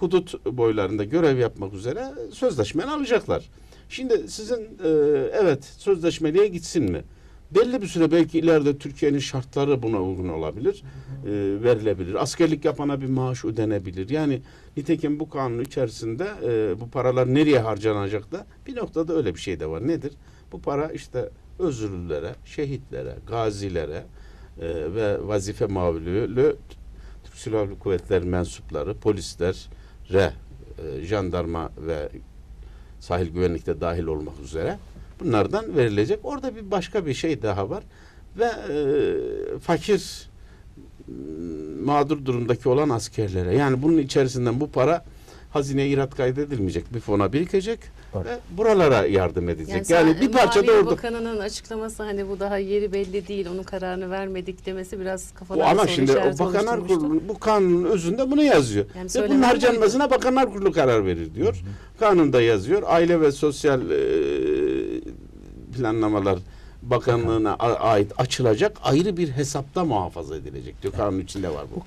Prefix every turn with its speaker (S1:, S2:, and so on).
S1: hudut boylarında görev yapmak üzere sözleşmeni alacaklar. Şimdi sizin e, evet sözleşmeliye gitsin mi? Belli bir süre belki ileride Türkiye'nin şartları buna uygun olabilir, e, verilebilir. Askerlik yapana bir maaş ödenebilir. Yani nitekim bu kanun içerisinde e, bu paralar nereye harcanacak da bir noktada öyle bir şey de var. Nedir? Bu para işte özürlülere, şehitlere, gazilere e, ve vazife mavlülü Türk Silahlı Kuvvetler mensupları, polislere, e, jandarma ve sahil güvenlikte dahil olmak üzere bunlardan verilecek. Orada bir başka bir şey daha var ve e, fakir mağdur durumdaki olan askerlere yani bunun içerisinden bu para hazineye irat kaydedilmeyecek bir fona birikecek
S2: Evet.
S1: ve buralara yardım edecek. Yani,
S3: sen-
S1: bir parça da orada.
S3: Bakanı'nın açıklaması hani bu daha yeri belli değil, onun kararını vermedik demesi biraz
S1: Bu
S3: kafalarda
S1: ama şimdi o Bakanlar. Kurulu bu kanunun özünde bunu yazıyor.
S3: Yani
S1: Ve bunun harcanmasına Bakanlar Kurulu karar verir diyor. Kanunda yazıyor. Aile ve Sosyal e, Planlamalar Bakanlığına ait açılacak ayrı bir hesapta muhafaza edilecek diyor. Kanun içinde var bu.